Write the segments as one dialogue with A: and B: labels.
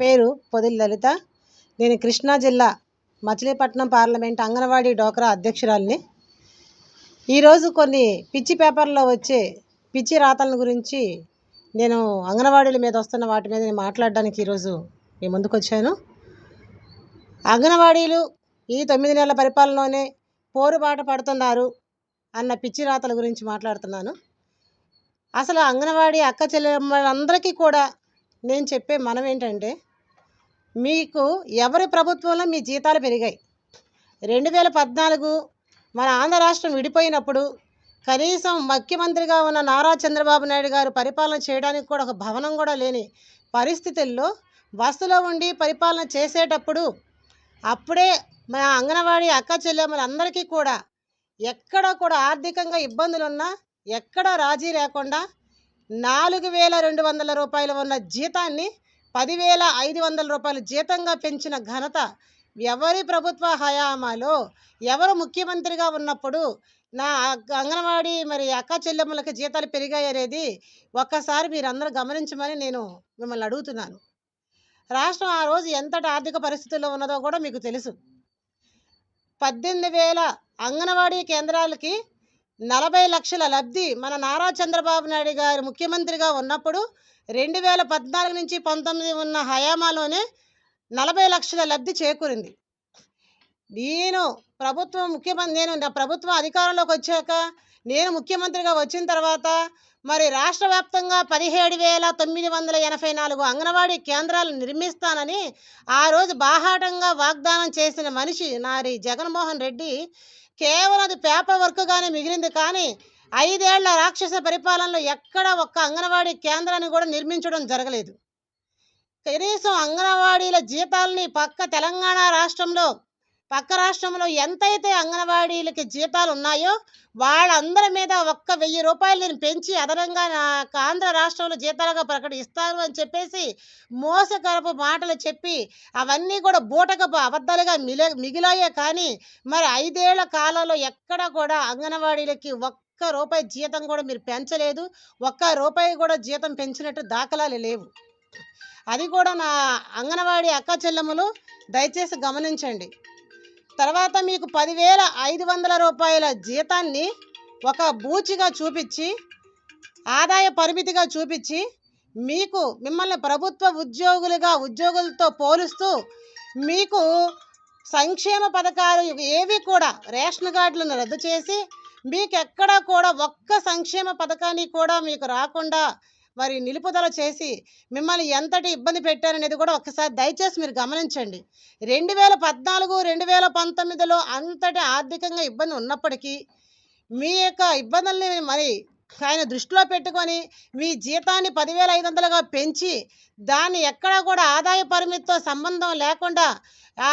A: పేరు పొదిలి లలిత. నేను కృష్ణా జిల్లా మచిలీపట్నం పార్లమెంట్ అంగన్వాడీ డోక్రా అధ్యక్షురాలిని. ఈరోజు కొన్ని పిచ్చి పేపర్లో వచ్చే పిచ్చి రాతల గురించి నేను అంగన్వాడీల మీద వస్తున్న వాటి మీద నేను మాట్లాడడానికి ఈరోజు మీ ముందుకు వచ్చాను. అంగన్వాడీలు ఈ తొమ్మిది నెలల పరిపాలనలోనే పోరుబాట పడుతున్నారు అన్న పిచ్చి రాతల గురించి మాట్లాడుతున్నాను. అసలు అంగన్వాడీ అక్క చెల్లెమ్మలందరికీ కూడా నేను చెప్పే మనం ఏంటంటే మీకు ఎవరి ప్రభుత్వంలో మీ జీతాలు పెరిగాయి? రెండు వేల పద్నాలుగు మన ఆంధ్ర రాష్ట్రం విడిపోయినప్పుడు కనీసం ముఖ్యమంత్రిగా ఉన్న నారా చంద్రబాబు నాయుడు గారు పరిపాలన చేయడానికి కూడా ఒక భవనం కూడా లేని పరిస్థితుల్లో బస్సులో ఉండి పరిపాలన చేసేటప్పుడు అప్పుడే మన అంగన్వాడీ అక్క చెల్లెమ్మలందరికీ కూడా ఎక్కడ కూడా ఆర్థికంగా ఇబ్బందులు ఉన్నా ఎక్కడ రాజీ లేకుండా నాలుగు వేల రెండు వందల రూపాయలు ఉన్న జీతాన్ని పదివేల ఐదు వందల రూపాయలు జీతంగా పెంచిన ఘనత ఎవరి ప్రభుత్వ హయామాలో? ఎవరు ముఖ్యమంత్రిగా ఉన్నప్పుడు? నా అంగన్వాడీ మరి అక్క చెల్లెమ్మలకి జీతాలు పెరిగాయి అనేది ఒక్కసారి మీరందరూ గమనించమని నేను మిమ్మల్ని అడుగుతున్నాను. రాష్ట్రం ఆ రోజు ఎంతటి ఆర్థిక పరిస్థితుల్లో ఉన్నదో కూడా మీకు తెలుసు. పద్దెనిమిది వేల అంగన్వాడీ కేంద్రాలకి నలభై లక్షల లబ్ధి మన నారా చంద్రబాబు నాయుడు గారు ముఖ్యమంత్రిగా ఉన్నప్పుడు రెండు వేల పద్నాలుగు నుంచి పంతొమ్మిది ఉన్న హయామాలోనే నలభై లక్షల లబ్ధి చేకూరింది. నేను ప్రభుత్వం ముఖ్యమంత్రి నేను నా ప్రభుత్వం అధికారంలోకి వచ్చాక నేను ముఖ్యమంత్రిగా వచ్చిన తర్వాత మరి రాష్ట్ర వ్యాప్తంగా పదిహేడు వేల తొమ్మిది వందల ఎనభై నాలుగు అంగన్వాడీ కేంద్రాలు నిర్మిస్తానని ఆ రోజు బాహాటంగా వాగ్దానం చేసిన మనిషి నారి జగన్మోహన్ రెడ్డి కేవలం అది పేపర్ వర్క్గానే మిగిలింది కానీ ఐదేళ్ళ రాక్షస పరిపాలనలో ఎక్కడ ఒక్క అంగన్వాడీ కేంద్రాన్ని కూడా నిర్మించడం జరగలేదు. కనీసం అంగన్వాడీల జీతాలని పక్క తెలంగాణ రాష్ట్రంలో పక్క రాష్ట్రంలో ఎంతైతే అంగన్వాడీలకి జీతాలు ఉన్నాయో వాళ్ళందరి మీద ఒక్క వెయ్యి రూపాయలు నేను పెంచి అదనంగా నాకు ఆంధ్ర రాష్ట్రంలో జీతాలుగా ప్రకటిస్తాను అని చెప్పేసి మోసకరపు మాటలు చెప్పి అవన్నీ కూడా బూటకపు అబద్ధాలుగా మిల మిగిలాయే కానీ మరి ఐదేళ్ళ కాలంలో ఎక్కడ కూడా అంగన్వాడీలకి ఒక్క రూపాయి జీతం కూడా మీరు పెంచలేదు. ఒక్క రూపాయి కూడా జీతం పెంచినట్టు దాఖలాలు లేవు. అది కూడా నా అంగన్వాడీ అక్క చెల్లెములు దయచేసి గమనించండి. తర్వాత మీకు పదివేల ఐదు వందల రూపాయల జీతాన్ని ఒక బూచిగా చూపించి ఆదాయ పరిమితిగా చూపించి మీకు మిమ్మల్ని ప్రభుత్వ ఉద్యోగులుగా ఉద్యోగులతో పోలుస్తూ మీకు సంక్షేమ పథకాలు ఏవి కూడా రేషన్ కార్డులను రద్దు చేసి మీకు ఎక్కడా కూడా ఒక్క సంక్షేమ పథకాన్ని కూడా మీకు రాకుండా మరి నిలుపుదల చేసి మిమ్మల్ని ఎంతటి ఇబ్బంది పెట్టారనేది కూడా ఒక్కసారి దయచేసి మీరు గమనించండి. రెండు వేల పద్నాలుగు రెండు వేల పంతొమ్మిదిలో అంతటి ఆర్థికంగా ఇబ్బంది ఉన్నప్పటికీ మీ యొక్క ఇబ్బందుల్ని మరి ఆయన దృష్టిలో పెట్టుకొని మీ జీతాన్ని పదివేల ఐదు వందలుగా పెంచి దాన్ని ఎక్కడా కూడా ఆదాయ పరిమితితో సంబంధం లేకుండా ఆ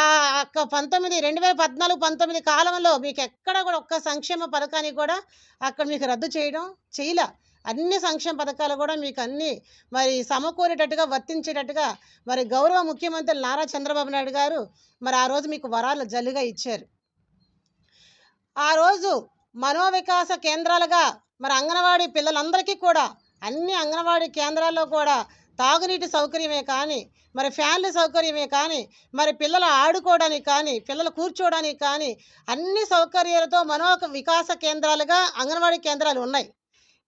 A: పంతొమ్మిది రెండు వేల పద్నాలుగు పంతొమ్మిది కాలంలో మీకు ఎక్కడ కూడా ఒక్క సంక్షేమ పథకాన్ని కూడా అక్కడ మీకు రద్దు చేయడం చేయలే. అన్ని సంక్షేమ పథకాలు కూడా మీకు అన్ని మరి సమకూరేటట్టుగా వర్తించేటట్టుగా మరి గౌరవ ముఖ్యమంత్రి నారా చంద్రబాబు నాయుడు గారు మరి ఆ రోజు మీకు వరాలు జల్లుగా ఇచ్చారు. ఆ రోజు మనోవికాస కేంద్రాలుగా మరి అంగన్వాడీ పిల్లలందరికీ కూడా అన్ని అంగన్వాడీ కేంద్రాల్లో కూడా తాగునీటి సౌకర్యమే కానీ మరి ఫ్యాన్ల సౌకర్యమే కానీ మరి పిల్లలు ఆడుకోవడానికి కానీ పిల్లలు కూర్చోవడానికి కానీ అన్ని సౌకర్యాలతో మనో వికాస కేంద్రాలుగా అంగన్వాడీ కేంద్రాలు ఉన్నాయి.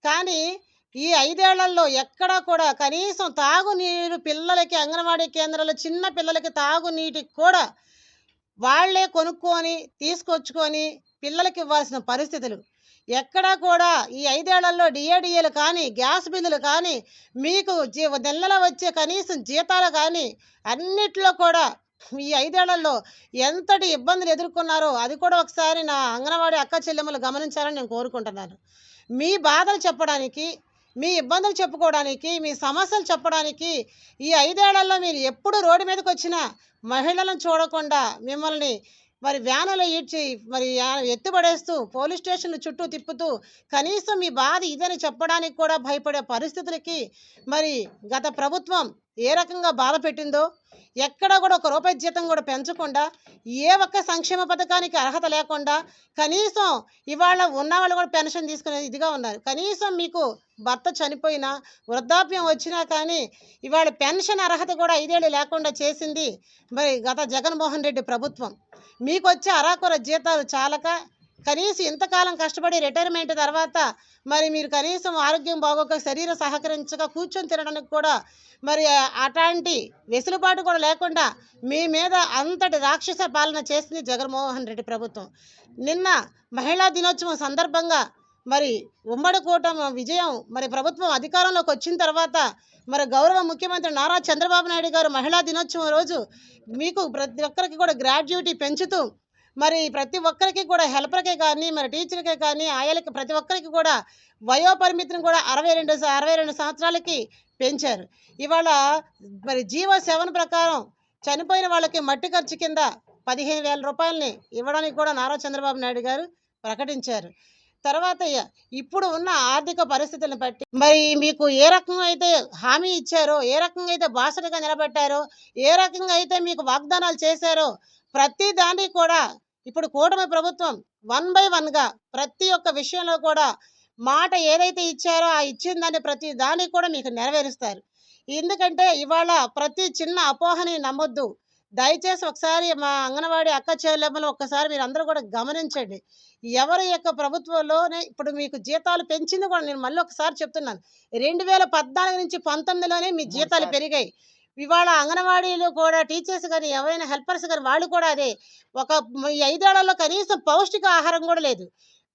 A: కానీ ఈ ఐదేళ్ళలో ఎక్కడా కూడా కనీసం తాగునీరు పిల్లలకి అంగన్వాడీ కేంద్రాలు చిన్న పిల్లలకి తాగునీటికి కూడా వాళ్ళే కొనుక్కొని తీసుకొచ్చుకొని పిల్లలకి ఇవ్వాల్సిన పరిస్థితులు. ఎక్కడా కూడా ఈ ఐదేళ్ళలో డిఏడిఏలు కానీ గ్యాస్ బిల్లులు కానీ మీకు జీ నెలలో వచ్చే కనీసం జీతాలు కానీ అన్నిట్లో కూడా ఈ ఐదేళ్ళలో ఎంతటి ఇబ్బందులు ఎదుర్కొన్నారో అది కూడా ఒకసారి నా అంగన్వాడీ అక్క చెల్లెమ్మలు గమనించాలని నేను కోరుకుంటున్నాను. మీ బాధలు చెప్పడానికి మీ ఇబ్బందులు చెప్పుకోవడానికి మీ సమస్యలు చెప్పడానికి ఈ ఐదేళ్ళలో మీరు ఎప్పుడు రోడ్డు మీదకి వచ్చినా మహిళలను చూడకుండా మిమ్మల్ని మరి వ్యానులో ఈడ్చి మరి ఎత్తుపడేస్తూ పోలీస్ స్టేషన్లు చుట్టూ తిప్పుతూ కనీసం మీ బాధ ఇదని చెప్పడానికి కూడా భయపడే పరిస్థితులకి మరి గత ప్రభుత్వం ఏ రకంగా బాధ పెట్టిందో ఎక్కడ కూడా ఒక రూపాయి జీతం కూడా పెంచకుండా ఏ ఒక్క సంక్షేమ పథకానికి అర్హత లేకుండా కనీసం ఇవాళ ఉన్నవాళ్ళు కూడా పెన్షన్ తీసుకునే ఇదిగా ఉన్నారు. కనీసం మీకు భర్త చనిపోయినా వృద్ధాప్యం వచ్చినా కానీ ఇవాళ పెన్షన్ అర్హత కూడా ఐదేళ్ళు లేకుండా చేసింది మరి గత జగన్మోహన్ రెడ్డి ప్రభుత్వం. మీకు వచ్చే అరాకుర జీతాలు చాలక కనీసం ఇంతకాలం కష్టపడి రిటైర్మెంట్ తర్వాత మరి మీరు కనీసం ఆరోగ్యం బాగోక శరీరం సహకరించక కూర్చొని తినడానికి కూడా మరి అట్లాంటి వెసులుబాటు కూడా లేకుండా మీ మీద అంతటి రాక్షస పాలన చేసింది జగన్మోహన్ రెడ్డి ప్రభుత్వం. నిన్న మహిళా దినోత్సవం సందర్భంగా మరి ఉమ్మడి కూటమి విజయం మరి ప్రభుత్వం అధికారంలోకి వచ్చిన తర్వాత మరి గౌరవ ముఖ్యమంత్రి నారా చంద్రబాబు నాయుడు గారు మహిళా దినోత్సవం రోజు మీకు ప్రతి ఒక్కరికి కూడా గ్రాడ్యుటీ పెంచుతూ మరి ప్రతి ఒక్కరికి కూడా హెల్పర్కే కానీ మరి టీచర్కే కానీ ఆయాలకి ప్రతి ఒక్కరికి కూడా వయోపరిమితిని కూడా అరవై రెండు అరవై రెండు సంవత్సరాలకి పెంచారు. ఇవాళ మరి జీవో సెవెన్ ప్రకారం చనిపోయిన వాళ్ళకి మట్టి ఖర్చు కింద పదిహేను వేల రూపాయలని ఇవ్వడానికి కూడా నారా చంద్రబాబు నాయుడు గారు ప్రకటించారు. తర్వాత ఇప్పుడు ఉన్న ఆర్థిక పరిస్థితులను బట్టి మరి మీకు ఏ రకంగా అయితే హామీ ఇచ్చారో ఏ రకంగా అయితే బాసటగా నిలబెట్టారో ఏ రకంగా అయితే మీకు వాగ్దానాలు చేశారో ప్రతి దాన్ని కూడా ఇప్పుడు కూటమి ప్రభుత్వం వన్ బై వన్గా ప్రతి ఒక్క విషయంలో కూడా మాట ఏదైతే ఇచ్చారో ఆ ఇచ్చిన దాన్ని ప్రతి దాన్ని కూడా మీకు నెరవేరుస్తారు. ఎందుకంటే ఇవాళ ప్రతి చిన్న అపోహని నమ్మొద్దు. దయచేసి ఒకసారి మా అంగన్వాడీ అక్క చెల్లెమ్మలు ఒక్కసారి మీరు అందరూ కూడా గమనించండి. ఎవరి యొక్క ప్రభుత్వంలోనే ఇప్పుడు మీకు జీతాలు పెంచింది కూడా నేను మళ్ళీ ఒకసారి చెప్తున్నాను. రెండు వేల పద్నాలుగు నుంచి పంతొమ్మిదిలోనే మీ జీతాలు పెరిగాయి. ఇవాళ అంగన్వాడీలు కూడా టీచర్స్ కానీ ఎవరైనా హెల్పర్స్ కానీ వాళ్ళు కూడా అదే. ఒక ఐదేళ్ళలో కనీసం పౌష్టిక ఆహారం కూడా లేదు.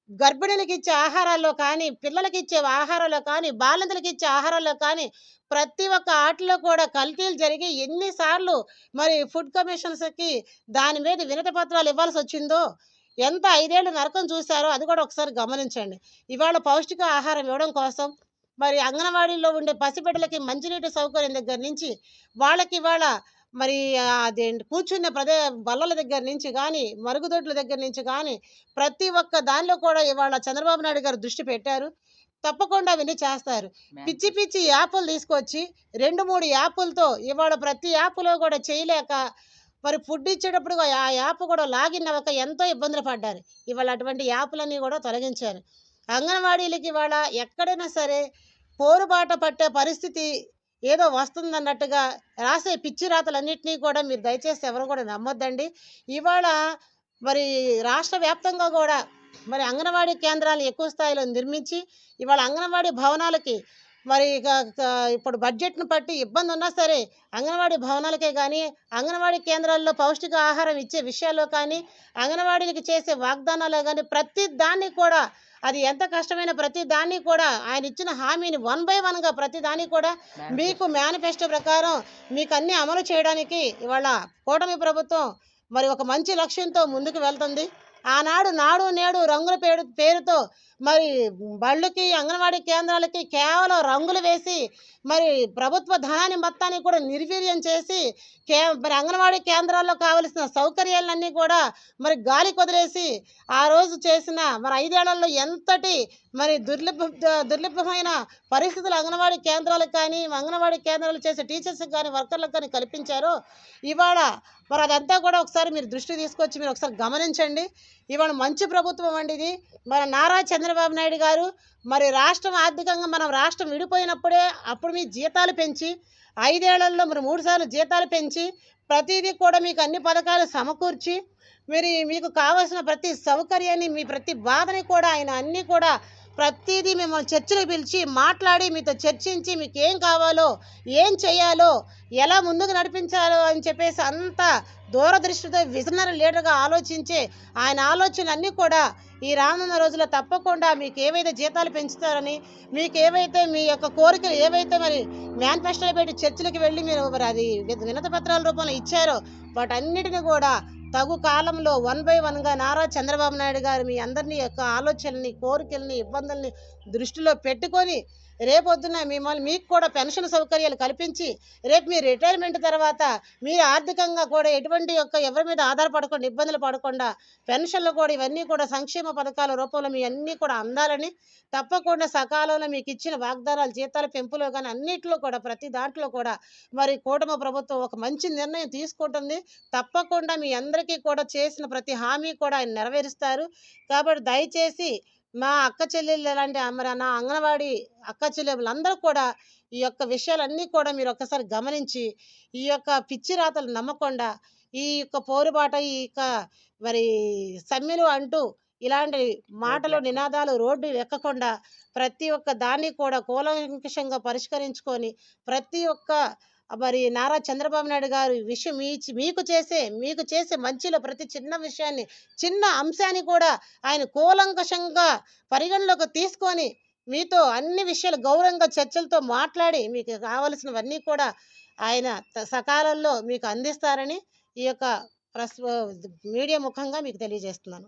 A: గర్భిణులకి ఇచ్చే ఆహారాల్లో కానీ పిల్లలకి ఇచ్చే ఆహారాల్లో కానీ బాలింతలకు ఇచ్చే ఆహారాల్లో కానీ ప్రతి ఒక్క ఆటలో కూడా కల్తీలు జరిగి ఎన్నిసార్లు మరి ఫుడ్ కమిషన్స్కి దాని మీద వినతి పత్రాలు ఇవ్వాల్సి వచ్చిందో ఎంత ఐదేళ్ళు నరకం చూశారో అది కూడా ఒకసారి గమనించండి. ఇవాళ పౌష్టిక ఆహారం ఇవ్వడం కోసం మరి అంగన్వాడీలో ఉండే పసిబిడ్డలకి మంచినీటి సౌకర్యం దగ్గర నుంచి వాళ్ళకి ఇవాళ మరి ఆ, అదేంటి కూర్చునే ప్రదే బల్లల దగ్గర నుంచి కానీ మరుగుదొడ్ల దగ్గర నుంచి కానీ ప్రతి ఒక్క దానిలో కూడా ఇవాళ చంద్రబాబు నాయుడు గారు దృష్టి పెట్టారు. తప్పకుండా అవన్నీ చేస్తారు. పిచ్చి పిచ్చి యాప్లు తీసుకొచ్చి రెండు మూడు యాప్లతో ఇవాళ ప్రతి యాప్లో కూడా చేయలేక మరి ఫుడ్ ఇచ్చేటప్పుడు ఆ యాప్ కూడా లాగిన్ అవ్వక ఎంతో ఇబ్బందులు పడ్డారు. ఇవాళ అటువంటి యాప్లన్నీ కూడా తొలగించారు. అంగన్వాడీలకి ఇవాళ ఎక్కడైనా సరే పోరుబాట పట్టే పరిస్థితి ఏదో వస్తుందన్నట్టుగా రాసే పిచ్చి రాతలన్నింటినీ కూడా మీరు దయచేసి ఎవరు కూడా నమ్మొద్దండి. ఇవాళ మరి రాష్ట్ర వ్యాప్తంగా కూడా మరి అంగన్వాడీ కేంద్రాలు ఎక్కువ స్థాయిలో నిర్మించి ఇవాళ అంగన్వాడీ భవనాలకి మరి ఇక- ఇప్పుడు బడ్జెట్ను బట్టి ఇబ్బంది ఉన్నా సరే అంగన్వాడీ భవనాలకే కానీ అంగన్వాడీ కేంద్రాల్లో పౌష్టిక ఆహారం ఇచ్చే విషయాల్లో కానీ అంగన్వాడీలకు చేసే వాగ్దానాలు కానీ ప్రతి దాన్ని కూడా అది ఎంత కష్టమైన ప్రతి దాన్ని కూడా ఆయన ఇచ్చిన హామీని వన్ బై వన్గా ప్రతి దాన్ని కూడా మీకు మేనిఫెస్టో ప్రకారం మీకు అన్ని అమలు చేయడానికి ఇవాళ కూటమి ప్రభుత్వం మరి ఒక మంచి లక్ష్యంతో ముందుకు వెళ్తుంది. ఆనాడు నాడు నేడు రంగుల పేరు పేరుతో మరి బళ్ళకి అంగన్వాడీ కేంద్రాలకి కేవలం రంగులు వేసి మరి ప్రభుత్వ ధనాన్ని మొత్తాన్ని కూడా నిర్వీర్యం చేసి కే మరి అంగన్వాడీ కేంద్రాల్లో కావలసిన సౌకర్యాలన్నీ కూడా మరి గాలి కొదిలేసి ఆ రోజు చేసిన మరి ఐదేళ్ళలో ఎంతటి మరి దుర్లభ దుర్లభమైన పరిస్థితులు అంగన్వాడీ కేంద్రాలకు కానీ అంగన్వాడీ కేంద్రాలు చేసే టీచర్స్కి కానీ వర్కర్లకు కానీ కల్పించారో ఇవాళ మరి అదంతా కూడా ఒకసారి మీరు దృష్టి తీసుకొచ్చి మీరు ఒకసారి గమనించండి. ఇవాళ మంచి ప్రభుత్వం అండి ఇది. మన నారా చంద్రబాబు నాయుడు గారు మరి రాష్ట్రం ఆర్థికంగా మనం రాష్ట్రం విడిపోయినప్పుడే అప్పుడు మీ జీతాలు పెంచి ఐదేళ్ళలో మరి మూడుసార్లు జీతాలు పెంచి ప్రతిదీ కూడా మీకు అన్ని పథకాలు సమకూర్చి మరి మీకు కావాల్సిన ప్రతి సౌకర్యాన్ని మీ ప్రతి బాధని కూడా ఆయన అన్నీ కూడా ప్రతిదీ మిమ్మల్ని చర్చలు పిలిచి మాట్లాడి మీతో చర్చించి మీకు ఏం కావాలో ఏం చేయాలో ఎలా ముందుకు నడిపించాలో అని చెప్పేసి అంత దూరదృష్టితో విజనరీ లీడర్గా ఆలోచించే ఆయన ఆలోచనలన్నీ కూడా ఈ రానున్న రోజుల్లో తప్పకుండా మీకు ఏవైతే జీతాలు పెంచుతారని మీకు ఏవైతే మీ యొక్క కోరికలు ఏవైతే మరి మేనిఫెస్టోలో పెట్టి చర్చలకు వెళ్ళి మీరు మరి అది వినతి పత్రాల రూపంలో ఇచ్చారో వాటన్నిటిని కూడా తగు కాలంలో వన్ బై వన్గా నారా చంద్రబాబు నాయుడు గారు మీ అందరినీ యొక్క ఆలోచనల్ని కోరికల్ని ఇబ్బందుల్ని దృష్టిలో పెట్టుకొని రేపొద్దున మిమ్మల్ని మీకు కూడా పెన్షన్ సౌకర్యాలు కల్పించి రేపు మీ రిటైర్మెంట్ తర్వాత మీరు ఆర్థికంగా కూడా ఎటువంటి యొక్క ఎవరి మీద ఆధారపడకుండా ఇబ్బందులు పడకుండా పెన్షన్లు కూడా ఇవన్నీ కూడా సంక్షేమ పథకాల రూపంలో మీ అన్నీ కూడా అందాలని తప్పకుండా సకాలంలో మీకు ఇచ్చిన వాగ్దానాలు జీతాల పెంపులో కానీ అన్నిట్లో కూడా ప్రతి దాంట్లో కూడా మరి కూటమి ప్రభుత్వం ఒక మంచి నిర్ణయం తీసుకుంటుంది. తప్పకుండా మీ అందరికీ కూడా చేసిన ప్రతి హామీ కూడా ఆయన నెరవేరుస్తారు. కాబట్టి దయచేసి మా అక్క చెల్లెళ్ళు లాంటి మరి నా అంగన్వాడీ అక్క చెల్లెళ్ళందరూ కూడా ఈ యొక్క విషయాలన్నీ కూడా మీరు ఒక్కసారి గమనించి ఈ యొక్క పిచ్చి రాతలు నమ్మకుండా ఈ యొక్క పోరుబాట ఈ యొక్క మరి సమ్మెలు అంటూ ఇలాంటి మాటలు నినాదాలు రోడ్డు ఎక్కకుండా ప్రతి ఒక్క దాన్ని కూడా కూలంకషంగా పరిష్కరించుకొని ప్రతి ఒక్క మరి నారా చంద్రబాబు నాయుడు గారు విషయం మీ మీకు చేసే మీకు చేసే మంచిలో ప్రతి చిన్న విషయాన్ని చిన్న అంశాన్ని కూడా ఆయన కూలంకషంగా పరిగణలోకి తీసుకొని మీతో అన్ని విషయాలు గౌరవంగా చర్చలతో మాట్లాడి మీకు కావలసినవన్నీ కూడా ఆయన సకాలంలో మీకు అందిస్తారని ఈ యొక్క ప్రస్ మీడియా ముఖంగా మీకు తెలియజేస్తున్నాను.